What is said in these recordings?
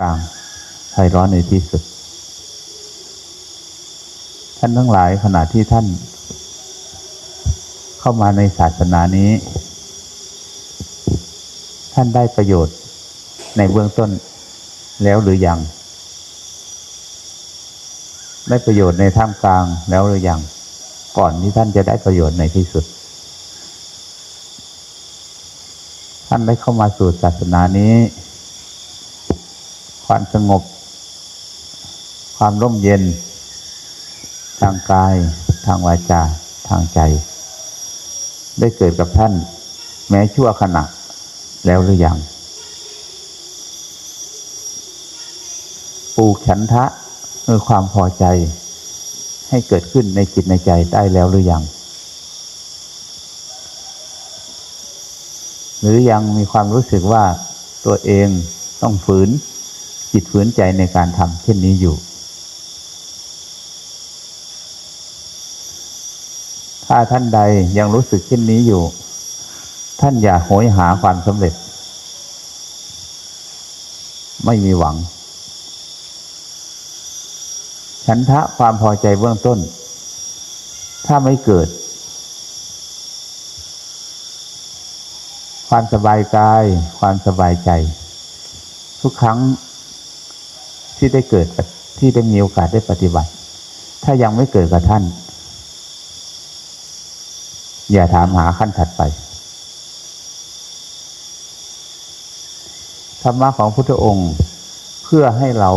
กลางไฟร้อนในที่สุด ท่านทั้งหลายขณะที่ท่าน เข้ามาในศาสนานี้ ท่านได้ประโยชน์ในเบื้องต้นแล้วหรือยัง ได้ประโยชน์ในท่ามกลางแล้วหรือยัง ก่อนที่ท่านจะได้ประโยชน์ในที่สุด ท่านได้เข้ามาสู่ศาสนานี้ ความสงบ ความร่มเย็น ทางกาย ทางวาจา ทางใจ ได้เกิดกับท่าน แม้ชั่วขณะแล้วหรือยังปลูกฉันทะคือความพอใจ ให้เกิดขึ้นในจิตในใจได้แล้วหรือยัง หรือยังมีความรู้สึกว่าตัวเองต้องฝืน จิตฝืนใจในการทำเช่นนี้อยู่ ถ้าท่านใดยังรู้สึกเช่นนี้อยู่ ท่านอย่าโหยหาความสำเร็จ ไม่มีหวัง ฉันทะความพอใจเบื้องต้น ถ้าไม่เกิด ความสบายกาย ความสบายใจทุกครั้ง ที่ได้เกิดที่ได้มีโอกาสได้ปฏิบัติ ถ้ายังไม่เกิดกับท่าน อย่าถามหาขั้นถัดไปธรรมะของพุทธองค์เพื่อให้เรา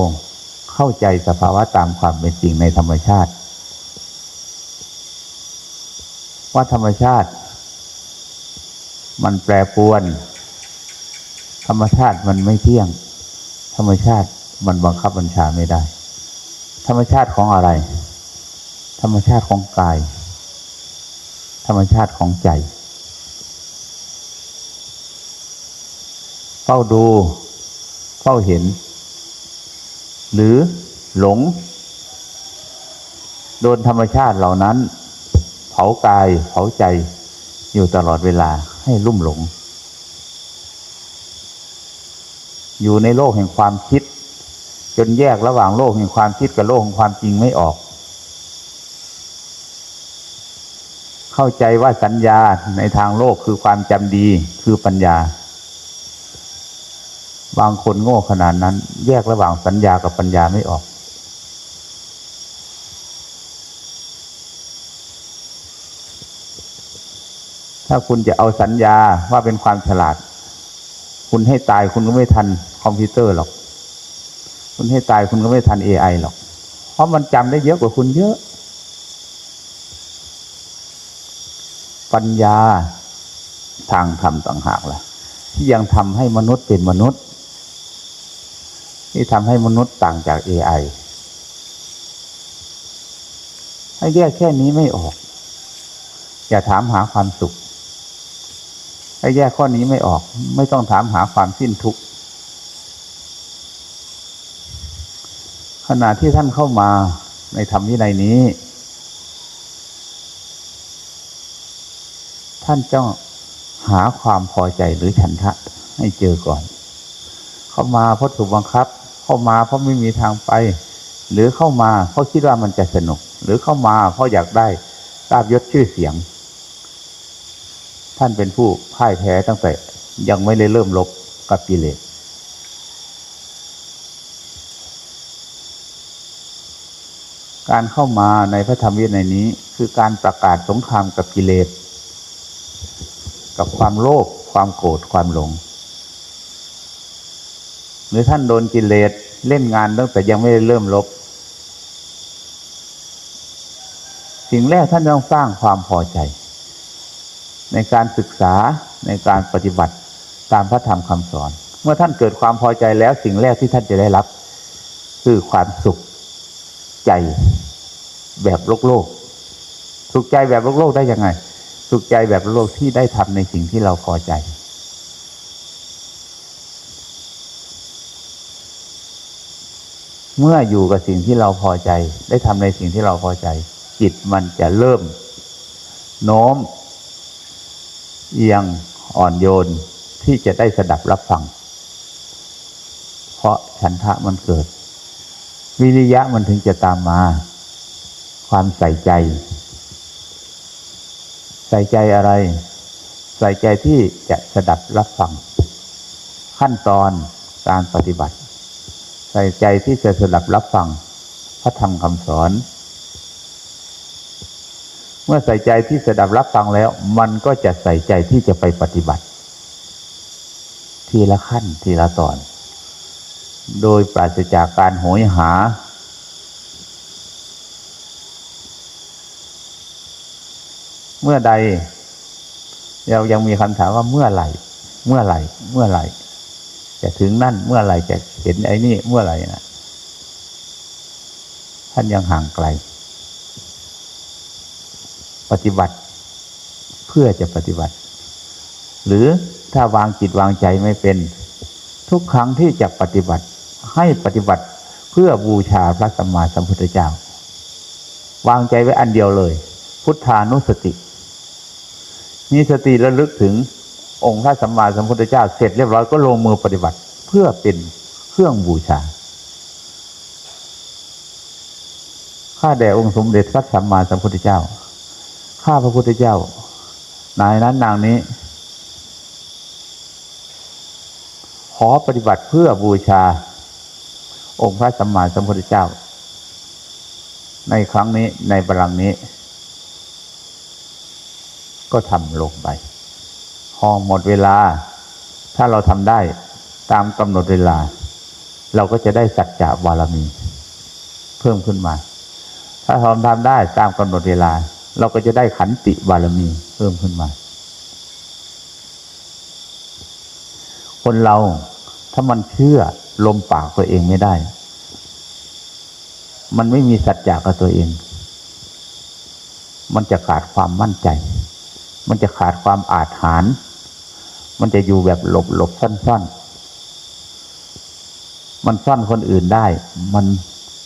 เข้าใจสภาวะตามความเป็นจริงในธรรมชาติ ว่าธรรมชาติ มันแปรปรวน ธรรมชาติมันไม่เที่ยง ธรรมชาติ มันบังคับบัญชาไม่ได้ ธรรมชาติของอะไร ธรรมชาติของกาย ธรรมชาติของใจ เฝ้าดูเฝ้าเห็น หรือหลง โดนธรรมชาติเหล่านั้น เผากายเผาใจอยู่ตลอดเวลาให้ลุ่มหลง อยู่ในโลกแห่งความคิด จนแยกระหว่างโลกแห่งความคิดกับโลกของความจริงไม่ออก เข้าใจว่าสัญญาในทางโลกคือความจำดีคือปัญญา บางคนโง่ขนาดนั้น แยกระหว่างสัญญากับปัญญาไม่ออก ถ้าคุณจะเอาสัญญาว่าเป็นความฉลาด คุณให้ตายคุณก็ไม่ทันคอมพิวเตอร์หรอก คุณให้ตายคุณก็ไม่ทันเอไอหรอก เพราะมันจำได้เยอะกว่าคุณเยอะ ปัญญาทางธรรมต่างหากล่ะ ที่ยังทำให้มนุษย์เป็นมนุษย์ ที่ทำให้มนุษย์ต่างจากเอไอให้แยกแค่นี้ไม่ออก อย่าถามหาความสุขให้แยกข้อนี้ไม่ออก ไม่ต้องถามหาความสิ้นทุกข์ ขณะที่ท่านเข้ามาในธรรมวินัยนี้ ท่านจ้องหาความพอใจหรือฉันทะให้เจอก่อน เข้ามาเพราะถูกบังคับ เข้ามาเพราะไม่มีทางไป หรือเข้ามาเพราะคิดว่ามันจะสนุก หรือเข้ามาเพราะอยากได้ลาบยศชื่อเสียง ท่านเป็นผู้พ่ายแพ้ตั้งแต่ยังไม่ได้เริ่มลบกับกิเลส การเข้ามาในพระธรรมวินัยนี้ คือการประกาศสงครามกับกิเลส กับความโลภความโกรธความหลง หรือท่านโดนกิเลสเล่นงานตั้งแต่ยังไม่ได้เริ่มลบ สิ่งแรกท่านต้องสร้างความพอใจ ในการศึกษาในการปฏิบัติตามพระธรรมคำสอน เมื่อท่านเกิดความพอใจแล้วสิ่งแรกที่ท่านจะได้รับ คือความสุข ใจแบบโลกโลกสุขใจแบบโลกโลกได้ยังไง สุขใจแบบโลกที่ได้ทำในสิ่งที่เราพอใจ เมื่ออยู่กับสิ่งที่เราพอใจ ได้ทำในสิ่งที่เราพอใจ จิตมันจะเริ่ม โน้ม เอียงอ่อนโยนที่จะได้สดับรับฟัง เพราะฉันทะมันเกิด วิริยะมันถึงจะตามมา ความใส่ใจ ใส่ใจอะไร ใส่ใจที่จะสดับรับฟัง ขั้นตอนการปฏิบัติ ใส่ใจที่จะสดับรับฟัง พระธรรมคำสอน เมื่อใส่ใจที่สดับรับฟังแล้ว มันก็จะใส่ใจที่จะไปปฏิบัติ ทีละขั้นทีละตอน โดยปราศจากการโหยหา เมื่อใด เรายังมีคำถามว่าเมื่อไหร่ เมื่อไหร่ เมื่อไหร่ จะถึงนั่นเมื่อไหร่จะเห็นไอ้นี่เมื่อไหร่นะท่านยังห่างไกล ปฏิบัติ เพื่อจะปฏิบัติ หรือถ้าวางจิตวางใจไม่เป็นทุกครั้งที่จะปฏิบัติ ให้ปฏิบัติเพื่อบูชาพระสัมมาสัมพุทธเจ้า วางใจไว้อันเดียวเลย พุทธานุสติ มีสติระลึกถึงองค์พระสัมมาสัมพุทธเจ้า เสร็จเรียบร้อยก็ลงมือปฏิบัติเพื่อเป็นเครื่องบูชาข้าแด่องค์สมเด็จพระสัมมาสัมพุทธเจ้า ข้าพระพุทธเจ้า นายนั้นนางนี้ ขอปฏิบัติเพื่อบูชา องค์พระสัมมาสัมพุทธเจ้า ในครั้งนี้ในบาลังนี้ ก็ทำลงไปพอหมดเวลา ถ้าเราทำได้ตามกำหนดเวลา เราก็จะได้สัจจะบารมี เพิ่มขึ้นมา ถ้าเราทำได้ตามกำหนดเวลา เราก็จะได้ขันติบารมีเพิ่มขึ้นมา คนเรา ถ้ามันเชื่อลมปากตัวเองไม่ได้ มันไม่มีสัจจะกับตัวเอง มันจะขาดความมั่นใจ มันจะขาดความอาจหารมันจะอยู่แบบหลบหลบซ่อนซ่อนมันซ่อนคนอื่นได้ มัน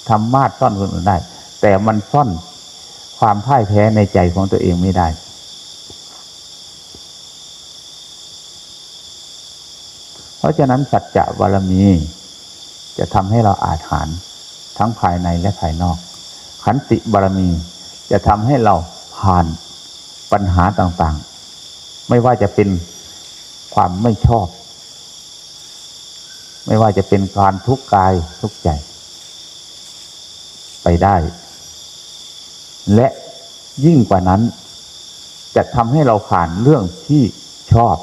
ทำมาดซ่อนคนอื่นได้ แต่มันซ่อนความพ่ายแพ้ในใจของตัวเองไม่ได้ เพราะฉะนั้นสัจจะบารมี จะทำให้เราอาจหารทั้งภายในและภายนอก ขันติบารมีจะทำให้เราผ่านปัญหาต่างๆ ไม่ว่าจะเป็นความไม่ชอบ ไม่ว่าจะเป็นการทุกข์กายทุกข์ใจ ไปได้ และยิ่งกว่านั้น จะทำให้เราผ่านเรื่องที่ชอบ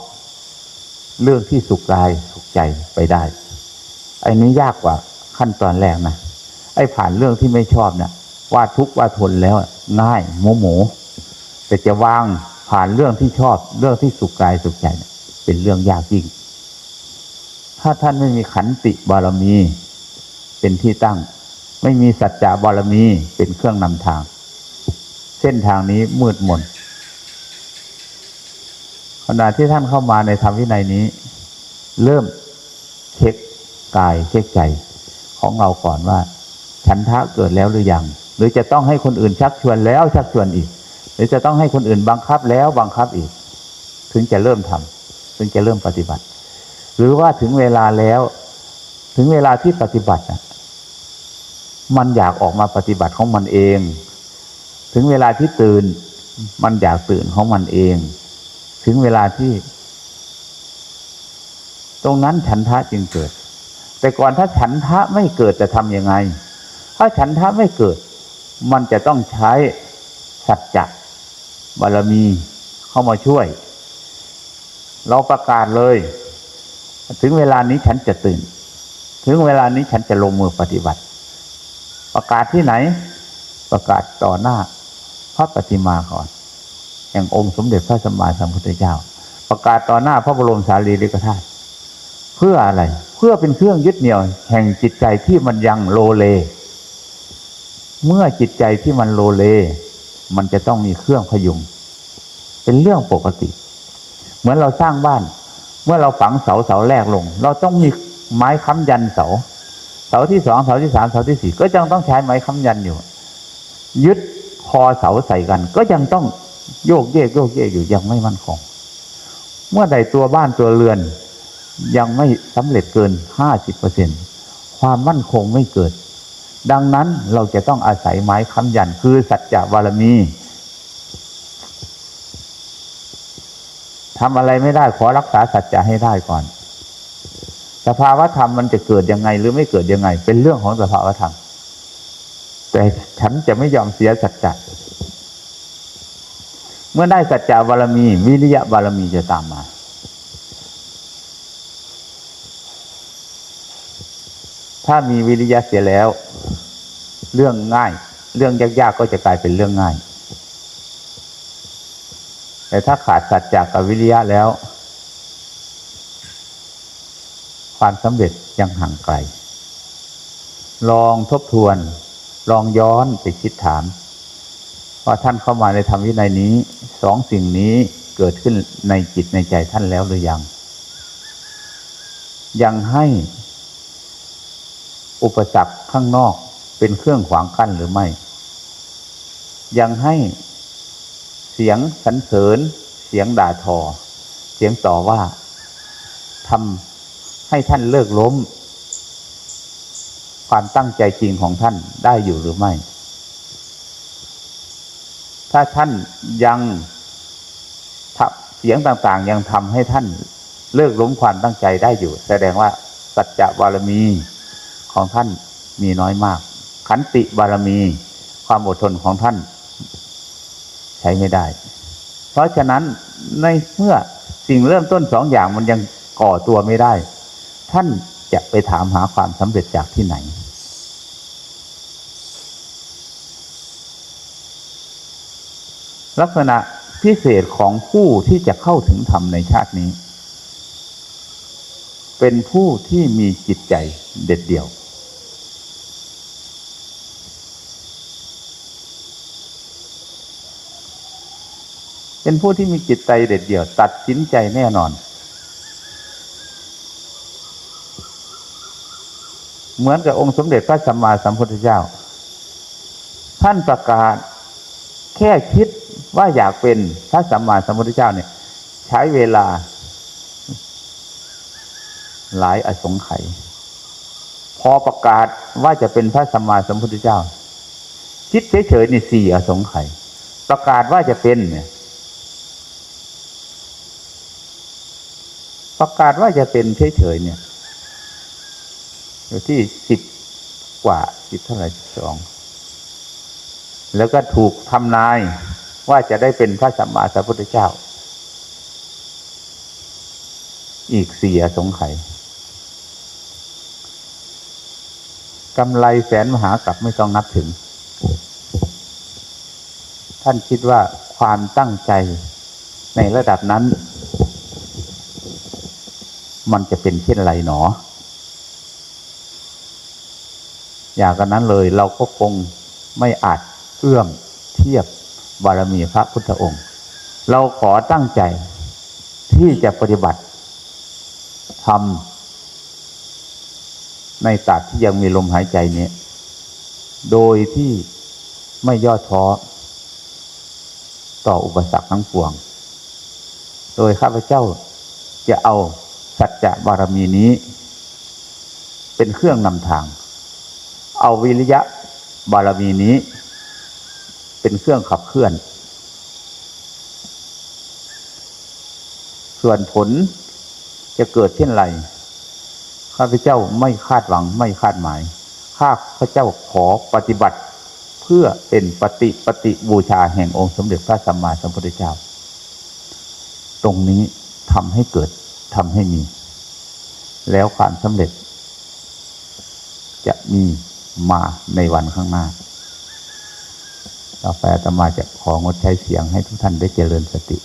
เรื่องที่สุขกายสุขใจไปได้ไอ้นี้ยากกว่าขั้นตอนแรกนะไอ้ผ่านเรื่องที่ไม่ชอบเนี่ยว่าทุกข์ว่าทนแล้วง่ายโมโหแต่จะวางผ่านเรื่องที่ชอบ เรื่องที่สุขกายสุขใจเนี่ยเป็นเรื่องยากยิ่ง ถ้าท่านไม่มีขันติบารมี เป็นที่ตั้ง ไม่มีสัจจะบารมีเป็นเครื่องนำทาง เส้นทางนี้มืดมน ขณะที่ท่านเข้ามาในธรรมวินัยนี้ เริ่มเช็คกายเช็คใจของเราก่อนว่า ฉันทะเกิดแล้วหรือยัง หรือจะต้องให้คนอื่นชักชวนแล้วชักชวนอีก หรือจะต้องให้คนอื่นบังคับแล้วบังคับอีก ถึงจะเริ่มทำถึงจะเริ่มปฏิบัติ หรือว่าถึงเวลาแล้ว ถึงเวลาที่ปฏิบัติน่ะมันอยากออกมาปฏิบัติของมันเอง ถึงเวลาที่ตื่น มันอยากตื่นของมันเอง ถึงเวลาที่ ตรงนั้นฉันทะจึงเกิด แต่ก่อนถ้าฉันทะไม่เกิดจะทำยังไง ถ้าฉันทะไม่เกิด มันจะต้องใช้สัจจะบารมีเข้ามาช่วย เราประกาศเลย ถึงเวลานี้ฉันจะตื่น ถึงเวลานี้ฉันจะลงมือปฏิบัติ ประกาศที่ไหน ประกาศต่อหน้าพระปฏิมาก่อน ห่งองค์สมเด็จพระสัมมาสัมพุทธเจ้า ประกาศต่อหน้าพระบรมสารีริกธาตุเพื่ออะไร เพื่อเป็นเครื่องยึดเหนี่ยว แห่งจิตใจที่มันยังโลเล เมื่อจิตใจที่มันโลเล มันจะต้องมีเครื่องพยุง เป็นเรื่องปกติ เหมือนเราสร้างบ้าน เมื่อเราฝังเสาเสาแรกลง เราต้องมีไม้ค้ำยันเสา เสาที่สองเสาที่สามเสาที่สี่ก็ยังต้องใช้ไม้ค้ำยันอยู่ ยึดคอเสาใส่กัน ก็ยังต้อง โยกเยกโยกเยกอยู่ยังไม่มั่นคง เมื่อใดตัวบ้านตัวเรือน ยังไม่สำเร็จเกินห้าสิบเปอร์เซ็นความมั่นคงไม่เกิด ดังนั้นเราจะต้องอาศัยไม้ค้ำยันคือสัจจะบารมีทำอะไรไม่ได้ขอรักษาสัจจะให้ได้ก่อน สภาวธรรมมันจะเกิดยังไงหรือไม่เกิดยังไง เป็นเรื่องของสภาวธรรม แต่ฉันจะไม่ยอมเสียสัจจะ มื่อได้สัจจะบารมี วิริยะบารมีจะตามมา ถ้ามีวิริยะเสียแล้ว เรื่องง่าย เรื่องยากๆก็จะกลายเป็นเรื่องง่าย แต่ถ้าขาดสัจจะกับวิริยะแล้ว ความสำเร็จยังห่างไกล ลองทบทวน ลองย้อนไปคิดถามว่าท่านเข้ามาในธรรมวินัยนี้ สองสิ่งนี้เกิดขึ้นในจิตในใจท่านแล้วหรือยัง ยังให้อุปสรรคข้างนอกเป็นเครื่องขวางกั้นหรือไม่ ยังให้เสียงสรรเสริญ เสียงด่าทอ เสียงต่อว่าทำให้ท่านเลิกล้ม ความตั้งใจจริงของท่านได้อยู่หรือไม่ ถ้าท่านยังเสียงต่างๆ ยังทำให้ท่านเลิกล้มความตั้งใจได้อยู่ แสดงว่าสัจจะบารมีของท่านมีน้อยมาก ขันติบารมีความอดทนของท่าน ใช้ไม่ได้ เพราะฉะนั้นในเมื่อสิ่งเริ่มต้นสองอย่างมันยังก่อตัวไม่ได้ ท่านจะไปถามหาความสำเร็จจากที่ไหน ลักษณะพิเศษของผู้ที่จะเข้าถึงธรรมในชาตินี้ เป็นผู้ที่มีจิตใจเด็ดเดี่ยว เป็นผู้ที่มีจิตใจเด็ดเดี่ยว ตัดสินใจแน่นอน เหมือนกับองค์สมเด็จพระสัมมาสัมพุทธเจ้า ท่านประกาศ แค่คิดว่าอยากเป็นพระสัมมาสัมพุทธเจ้าเนี่ย ใช้เวลา หลายอสงไขยพอประกาศว่าจะเป็นพระสัมมาสัมพุทธเจ้า คิดเฉยๆนี่สี่อสงไขยประกาศว่าจะเป็นเนี่ยประกาศว่าจะเป็นเฉยๆเนี่ยอยู่ที่สิบกว่าสิบเท่าไหร่สอง แล้วก็ถูกทำนายว่าจะได้เป็นพระสัมมาสัมพุทธเจ้า อีกสี่อสงไขยกำไรแสนมหากรัปไม่ต้องนับถึง ท่านคิดว่าความตั้งใจในระดับนั้น มันจะเป็นเช่นไรหนอ อย่างกันนั้นเลยเราก็คงไม่อาจ เอื้อมเทียบบารมีพระพุทธองค์ เราขอตั้งใจที่จะปฏิบัติทำในตัดที่ยังมีลมหายใจนี้ โดยที่ไม่ย่อท้อต่ออุปสรรคทั้งปวง โดยข้าพเจ้าจะเอาสัจจะบารมีนี้ เป็นเครื่องนำทาง เอาวิริยะบารมีนี้ เป็นเครื่องขับเคลื่อน ส่วนผลจะเกิดเช่นไรข้าพเจ้าไม่คาดหวังไม่คาดหมาย ข้าพเจ้าขอปฏิบัติเพื่อเป็นปฏิปฏิบูชาแห่งองค์สมเด็จพระสัมมาสัมพุทธเจ้า ตรงนี้ทำให้เกิดทำให้มี แล้วความสำเร็จ จะมีมาในวันข้างหน้า ต่อไปอาตมาจะของดใช้เสียงให้ทุกท่านได้เจริญสติ